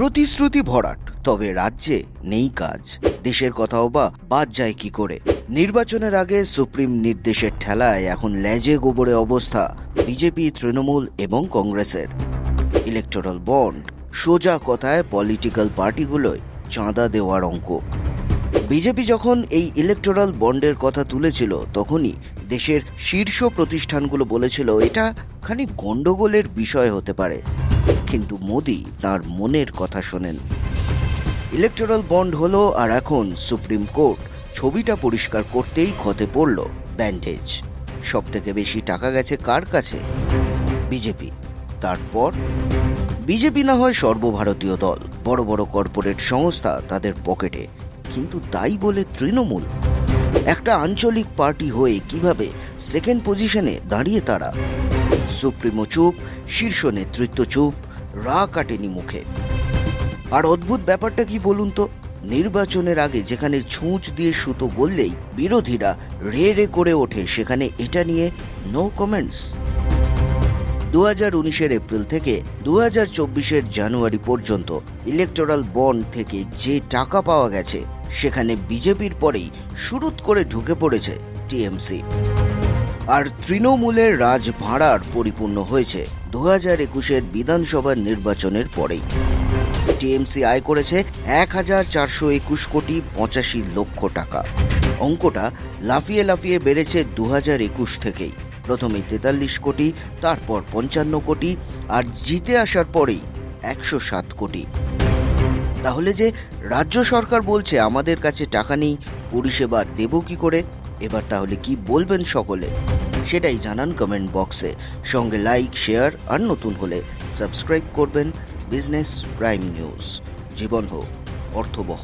প্রতিশ্রুতি ভরাট, তবে রাজ্যে নেই কাজ। দেশের কথাও বা বাদ যায় কি করে? নির্বাচনের আগে সুপ্রিম নির্দেশের ঠেলায় এখন লেজে গোবরে অবস্থা, বিজেপি, তৃণমূল এবং কংগ্রেসের। ইলেকটোরাল বন্ড সোজা কথায় পলিটিক্যাল পার্টিগুলোয় চাঁদা দেওয়ার অঙ্ক। বিজেপি যখন এই ইলেকটোরাল বন্ডের কথা তুলেছিল, তখনই দেশের শীর্ষ প্রতিষ্ঠানগুলো বলেছিল, এটা খানি গণ্ডগোলের বিষয় হতে পারে। কিন্তু মোদি তার মনের কথা শোনেন। ইলেকটোরাল বন্ড হলো আর এখন সুপ্রিম কোর্ট ছবিটা পরিষ্কার করতেই ক্ষতে পড়ল ব্যান্ডেজ সব থেকে বেশি টাকা গেছে কার কাছে? বিজেপি। তারপর? বিজেপি না হয় সর্বভারতীয় দল। বড় বড় কর্পোরেট সংস্থা তাদের পকেটে। কিন্তু তাই বলে তৃণমূল। একটা আঞ্চলিক পার্টি হয়ে কীভাবে সেকেন্ড পজিশনে দাঁড়িয়ে তারা? সুপ্রিমো চুপ, শীর্ষ নেতৃত্ব চুপ, রা কাটেনি মুখে। আর অদ্ভুত ব্যাপারটা কি বলুন তো? নির্বাচনের আগে যেখানে ছুঁচ দিয়ে সুতো গললেই বিরোধীরা রে রে করে ওঠে, সেখানে এটা নিয়ে নো কমেন্টস দু হাজার উনিশের এপ্রিল থেকে দু হাজার চব্বিশের জানুয়ারি পর্যন্ত ইলেকটোরাল বন্ড থেকে যে টাকা পাওয়া গেছে, সেখানে বিজেপির পরেই শুরুত করে ঢুকে পড়েছে টিএমসি। আর তৃণমূলের রাজ ভাড়ার পরিপূর্ণ হয়েছে। দু হাজার একুশের বিধানসভা নির্বাচনের পরেই। টিএমসি আয় করেছে এক হাজার চারশো একুশ কোটি পঁচাশি লক্ষ টাকা। অঙ্কটা লাফিয়ে লাফিয়ে বেড়েছে দু হাজার একুশ থেকেই। প্রথমে তেতাল্লিশ কোটি, তারপর পঞ্চান্ন কোটি আর জিতে আসার পরেই একশো সাত কোটি। তাহলে যে রাজ্য সরকার বলছে আমাদের কাছে টাকা নেই পরিষেবা দেব কি করে? এবার তাহলে কি বলবেন সকলে? সেটাই জানান কমেন্ট বক্সে সঙ্গে লাইক শেয়ার আর নতুন হলে সাবস্ক্রাইব করবেন বিজনেস প্রাইম নিউজ জীবন হোক, অর্থবহ।